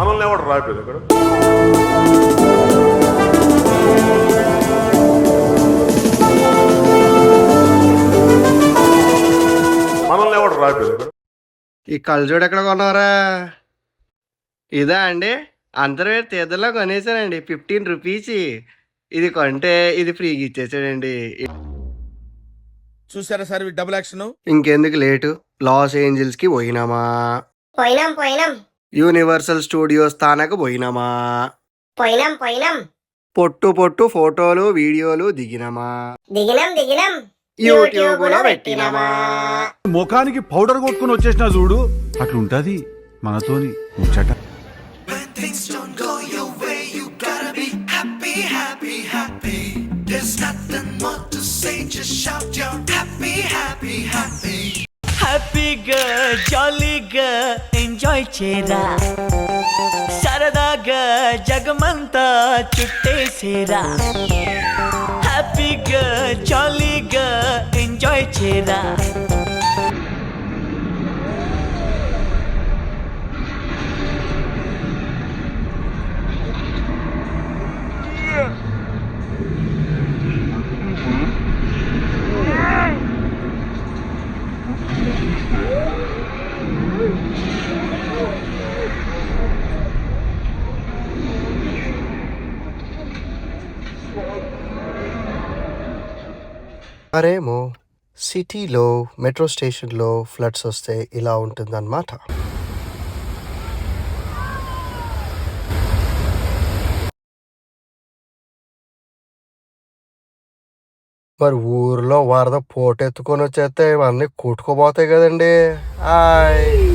మనల్ని ఎవడు రాయలేదు ఇక్కడ? మనల్ని ఎవడు రాయలేదు ఇక్కడ? ఈ కళ్ళజోడు ఎక్కడ కొన్నారా ఇదా అండి. అంతర్వేర్ తీర్థంలో కొనేసానండి ఫిఫ్టీన్ రూపీస్ ఇది కొంటే ఇది ఫ్రీగా ఇచ్చేసాడండి. చూసారా సార్ డబుల్ యాక్షన్ ఇంకెందుకు లేటు? లాస్ ఏంజల్స్కి పోయినామా? పోయినాం పోయినాం. యూనివర్సల్ స్టూడియోస్ తానకు పోయినామా? పోయినాం పోయినాం. పొట్టు పొట్టు ఫోటోలు వీడియోలు దిగినామా? దిగినాం దిగినాం. యూట్యూబ్లో పెట్టినామా? ముఖానికి పౌడర్ కొట్టుకుని వచ్చేసిన చూడు అట్లుంటది మనతోని ముచ్చట. హ్యాపీగా జాలీగా ಜಾಯ್ ಚೇರ ಸರದಾಗ ಜಗಮಂತ ಚುಟ್ಟೆ ಸೇರ. ಹ್ಯಾಪಿಗ ಗ ಎಂಜಾಯ್ ಚೇರ. మరేమో సిటీలో మెట్రో స్టేషన్లో ఫ్లడ్స్ వస్తే ఇలా ఉంటుందన్నమాట. మరి ఊర్లో వరద పోటెత్తుకొని వచ్చేస్తే ఇవన్నీ కొట్టుకుపోతాయి కదండి. ఆయ్.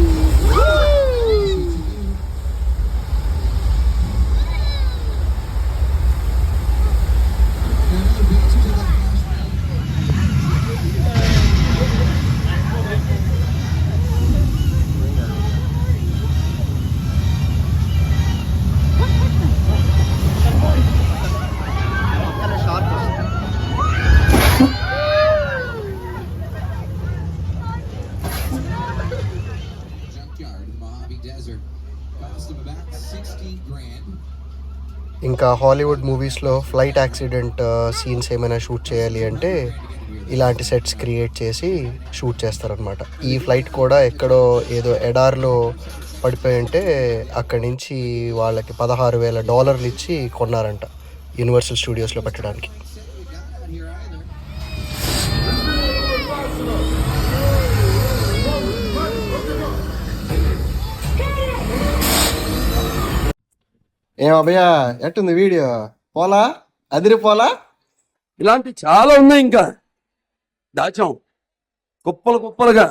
ఇంకా హాలీవుడ్ మూవీస్లో ఫ్లైట్ యాక్సిడెంట్ సీన్స్ ఏమైనా షూట్ చేయాలి అంటే ఇలాంటి సెట్స్ క్రియేట్ చేసి షూట్ చేస్తారనమాట ఈ ఫ్లైట్ కూడా ఎక్కడో ఏదో ఎడార్లో పడిపోయి ఉంటే అక్కడి నుంచి వాళ్ళకి పదహారు వేల డాలర్లు ఇచ్చి కొన్నారంట యూనివర్సల్ స్టూడియోస్లో పెట్టడానికి. ఏం అభయా ఎట్టుంది వీడియో? పోలా? అదిరి పోలా ఇలాంటి చాలా ఉన్నాయి ఇంకా. దాచాం. కుప్పలు కుప్పలుగా.